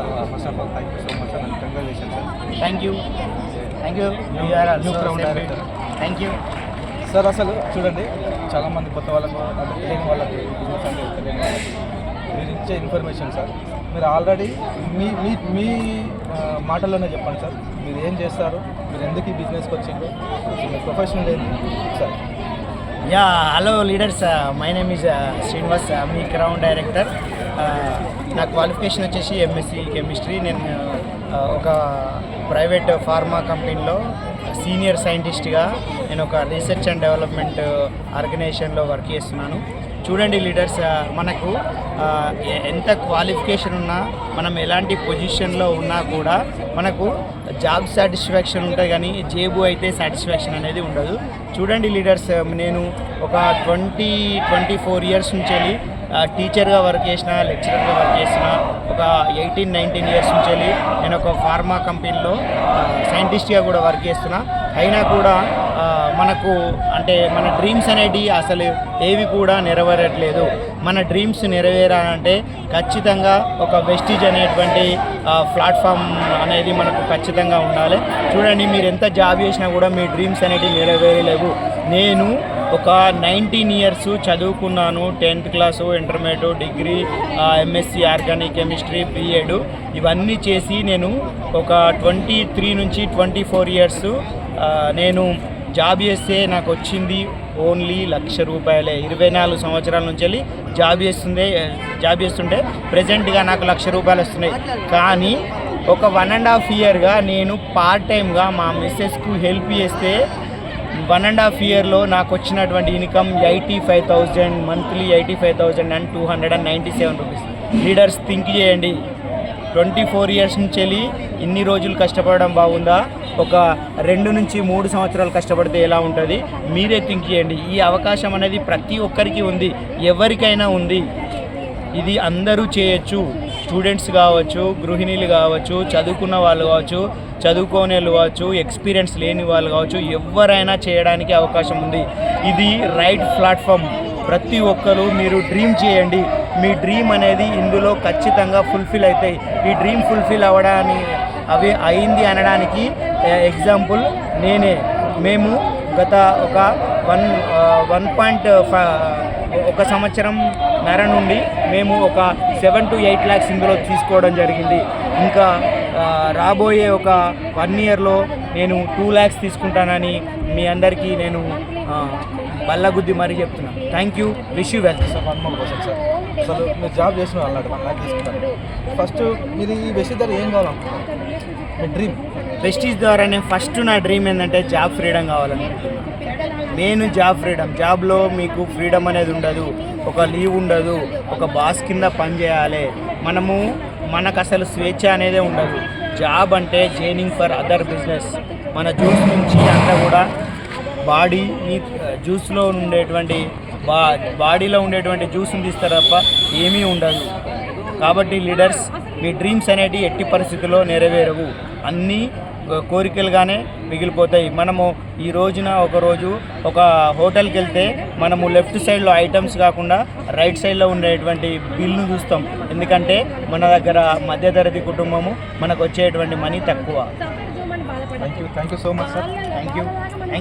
Sir first of all thank you so much sir and congratulation sir thank you thank you. Thank sir అసలు చూడండి చాలామంది కొత్త వాళ్ళకు అంటే తెలియని వాళ్ళకి బిజినెస్ అంటే తెలియని వాళ్ళకి మీరు ఇచ్చే ఇన్ఫర్మేషన్ సార్ మీరు ఆల్రెడీ మీ మీ మీ మాటల్లోనే చెప్పండి సార్ మీరు ఏం చేస్తారు? మీరు ఎందుకు ఈ బిజినెస్కి వచ్చిండ్రు? అసలు మీ ప్రొఫెషనల్ ఏంటి sir yeah hello leaders my name is Srinivas me crown director నా క్వాలిఫికేషన్ వచ్చేసి ఎంఎస్సి కెమిస్ట్రీ నేను ఒక ప్రైవేట్ ఫార్మా కంపెనీలో సీనియర్ సైంటిస్ట్గా నేను ఒక రీసెర్చ్ అండ్ డెవలప్మెంట్ ఆర్గనైజేషన్లో వర్క్ చేస్తున్నాను. చూడండి లీడర్స్ మనకు ఎంత క్వాలిఫికేషన్ ఉన్నా మనం ఎలాంటి పొజిషన్లో ఉన్నా కూడా మనకు జాబ్ సాటిస్ఫాక్షన్ ఉంటుంది కానీ జేబు అయితే సాటిస్ఫాక్షన్ అనేది ఉండదు. చూడండి లీడర్స్ నేను ఒక ట్వంటీ ట్వంటీ ఫోర్ ఇయర్స్ నుంచి వెళ్ళి టీచర్గా వర్క్ చేసిన లెక్చరర్గా వర్క్ చేసిన ఒక ఎయిటీన్ నైన్టీన్ ఇయర్స్ నుంచి వెళ్ళి నేను ఒక ఫార్మా కంపెనీలో సైంటిస్ట్గా కూడా వర్క్ చేస్తున్నా. అయినా కూడా మనకు అంటే మన డ్రీమ్స్ అనేటివి అసలు ఏవి కూడా నెరవేరట్లేదు. మన డ్రీమ్స్ నెరవేరాలంటే ఖచ్చితంగా ఒక వెస్టిజ్ అనేటువంటి ప్లాట్ఫామ్ అనేది మనకు ఖచ్చితంగా ఉండాలి. చూడండి మీరు ఎంత జాబ్ చేసినా కూడా మీ డ్రీమ్స్ అనేటివి నెరవేరలేవు. నేను ఒక నైన్టీన్ ఇయర్స్ చదువుకున్నాను tenth class intermediate degree MSc organic chemistry BEd. ఇవన్నీ చేసి నేను ఒక ట్వంటీ త్రీ నుంచి ట్వంటీ ఫోర్ ఇయర్స్ నేను జాబ్ చేస్తే నాకు వచ్చింది ఓన్లీ లక్ష రూపాయలే. ఇరవై నాలుగు సంవత్సరాల నుంచి వెళ్ళి జాబ్ చేస్తుండే జాబ్ చేస్తుంటే ప్రజెంట్గా నాకు లక్ష రూపాయలు వస్తున్నాయి. కానీ ఒక వన్ అండ్ హాఫ్ ఇయర్గా నేను పార్ట్ టైమ్గా మా మిస్సెస్కు హెల్ప్ చేస్తే వన్ అండ్ హాఫ్ ఇయర్లో నాకు వచ్చినటువంటి income eighty five thousand monthly eighty five thousand and two hundred and ninety seven rupees. Leaders think చేయండి. ట్వంటీ ఫోర్ ఇయర్స్ నుంచి వెళ్ళి ఇన్ని రోజులు కష్టపడడం బాగుందా? ఒక రెండు నుంచి మూడు సంవత్సరాలు కష్టపడితే ఎలా ఉంటుంది? మీరే థింక్ చేయండి. ఈ అవకాశం అనేది ప్రతి ఒక్కరికి ఉంది. ఎవరికైనా ఉంది. ఇది అందరూ చేయొచ్చు. స్టూడెంట్స్ కావచ్చు గృహిణీలు కావచ్చు చదువుకున్న వాళ్ళు కావచ్చు చదువుకోని వాళ్ళు కావచ్చు ఎక్స్పీరియన్స్ లేని వాళ్ళు కావచ్చు ఎవరైనా చేయడానికి అవకాశం ఉంది. ఇది రైట్ ప్లాట్ఫామ్ ప్రతి ఒక్కరు మీరు డ్రీమ్ చేయండి. మీ డ్రీమ్ అనేది ఇందులో ఖచ్చితంగా ఫుల్ఫిల్ అవుతాయి. ఈ డ్రీమ్ ఫుల్ఫిల్ అవ్వడానికి అవి అయింది అనడానికి ఎగ్జాంపుల్ నేనే. మేము గత ఒక వన్ వన్ పాయింట్ ఒక సంవత్సరం నర నుండి మేము ఒక సెవెన్ టు ఎయిట్ ల్యాక్స్ ఇందులో తీసుకోవడం జరిగింది. ఇంకా రాబోయే ఒక వన్ ఇయర్లో నేను టూ ల్యాక్స్ తీసుకుంటానని మీ అందరికీ నేను బల్లగుద్ది మరీ చెప్తున్నాను thank you wish you well sir one more question sir. అసలు మీరు జాబ్ చేసిన అన్నట్టు వన్ ల్యాక్ తీసుకుంటారు ఫస్ట్ మీరు ఈ విషయం ద్వారా ఏం కావాలనుకుంటున్నారు? మీ డ్రీమ్ ప్రెస్టీజ్ ద్వారా నేను ఫస్ట్ నా డ్రీమ్ ఏంటంటే జాబ్ ఫ్రీడమ్ కావాలనుకుంటున్నాను నేను జాబ్ ఫ్రీడమ్ జాబ్లో మీకు ఫ్రీడమ్ అనేది ఉండదు. ఒక లీవ్ ఉండదు. ఒక బాస్ కింద పని చేయాలి. మనము మనకు అసలు స్వేచ్ఛ అనేదే ఉండదు. జాబ్ అంటే జైనింగ్ ఫర్ అదర్ బిజినెస్ మన జ్యూస్ నుంచి అంతా కూడా బాడీ జ్యూస్లో ఉండేటువంటి బా బాడీలో ఉండేటువంటి జ్యూస్ని తీస్తారు తప్ప ఏమీ ఉండదు. కాబట్టి లీడర్స్ మీ డ్రీమ్స్ అనేటివి ఎట్టి పరిస్థితుల్లో నెరవేరవు. అన్నీ కోరికలుగానే మిగిలిపోతాయి. మనము ఈ రోజున ఒక రోజు ఒక హోటల్కి వెళ్తే మనము లెఫ్ట్ సైడ్లో ఐటమ్స్ కాకుండా రైట్ సైడ్లో ఉండేటువంటి బిల్ను చూస్తాం. ఎందుకంటే మన దగ్గర మధ్యతరగతి కుటుంబము మనకు వచ్చేటువంటి మనీ తక్కువ. Thank you thank you so much sir. Thank you